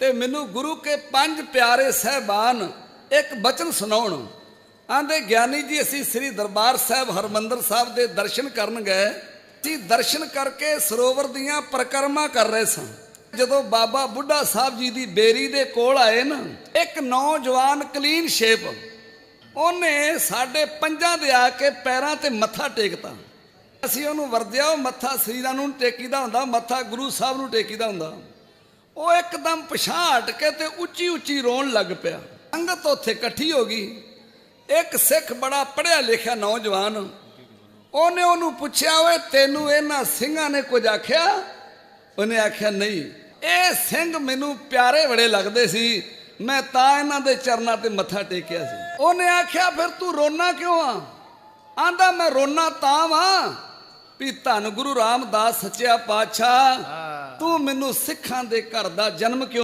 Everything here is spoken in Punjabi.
ਤੇ ਮੈਨੂੰ ਗੁਰੂ ਕੇ ਪੰਜ ਪਿਆਰੇ ਸਹਿਬਾਨ ਇੱਕ ਬਚਨ ਸੁਣਾਉਣ। ਆਂਦੇ, ਗਿਆਨੀ ਜੀ, ਅਸੀਂ ਸ੍ਰੀ ਦਰਬਾਰ ਸਾਹਿਬ ਹਰਮੰਦਰ ਸਾਹਿਬ ਦੇ ਦਰਸ਼ਨ ਕਰਨ ਗਏ। ਅਸੀਂ ਦਰਸ਼ਨ ਕਰਕੇ ਸਰੋਵਰ ਦੀਆਂ ਪ੍ਰਕਰਮਾ ਕਰ ਰਹੇ ਸਾਂ। ਜਦੋਂ ਬਾਬਾ ਬੁੱਢਾ ਸਾਹਿਬ ਜੀ ਦੀ ਬੇਰੀ ਦੇ ਕੋਲ ਆਏ ਨਾ, ਇੱਕ ਨੌਜਵਾਨ ਕਲੀਨ ਸ਼ੇਪ, ਉਹਨੇ ਸਾਡੇ ਪੰਜਾਂ ਦੇ ਆ ਕੇ ਪੈਰਾਂ ਤੇ ਮੱਥਾ ਟੇਕਤਾ। ਅਸੀਂ ਉਹਨੂੰ ਵਰਦਿਆ, ਉਹ ਮੱਥਾ ਸਰੀਰਾਂ ਨੂੰ ਟੇਕੀਦਾ ਹੁੰਦਾ, ਮੱਥਾ ਗੁਰੂ ਸਾਹਿਬ ਨੂੰ ਟੇਕੀਦਾ ਹੁੰਦਾ। ਉਹ ਇੱਕਦਮ ਪਛਾਣ ਹਟ ਕੇ ਤੇ ਉੱਚੀ ਉੱਚੀ ਰੋਣ ਲੱਗ ਪਿਆ। ਸੰਗਤ ਉੱਥੇ ਇਕੱਠੀ ਹੋ ਗਈ। ਇੱਕ ਸਿੱਖ ਬੜਾ ਪੜ੍ਹਿਆ ਲਿਖਿਆ ਨੌਜਵਾਨ, ਉਹਨੇ ਉਹਨੂੰ ਪੁੱਛਿਆ, ਓਏ, ਤੈਨੂੰ ਇਹਨਾਂ ਸਿੰਘਾਂ ਨੇ ਕੁਝ ਆਖਿਆ? ਉਹਨੇ ਆਖਿਆ, ਨਹੀਂ। ਇਹ ਸਿੰਘ ਮੈਨੂੰ ਪਿਆਰੇ ਬੜੇ ਲੱਗਦੇ ਸੀ। ਮੈਂ ਤਾਂ ਇਹਨਾਂ ਦੇ ਚਰਨਾਂ ਤੇ ਮੱਥਾ ਟੇਕਿਆ ਸੀ। ਉਹਨੇ ਆਖਿਆ, ਫਿਰ ਤੂੰ ਰੋਣਾ ਕਿਉਂ ਆ? ਆਂਦਾ, ਮੈਂ ਰੋਣਾ ਤਾਂ ਵਾਂ ਵੀ ਧੰਨ ਗੁਰੂ ਰਾਮਦਾਸ, ਸੱਚਿਆ ਪਾਤਸ਼ਾਹ ਤੂੰ ਮੈਨੂੰ ਸਿੱਖਾਂ ਦੇ ਘਰ ਦਾ ਜਨਮ ਕਿਉਂ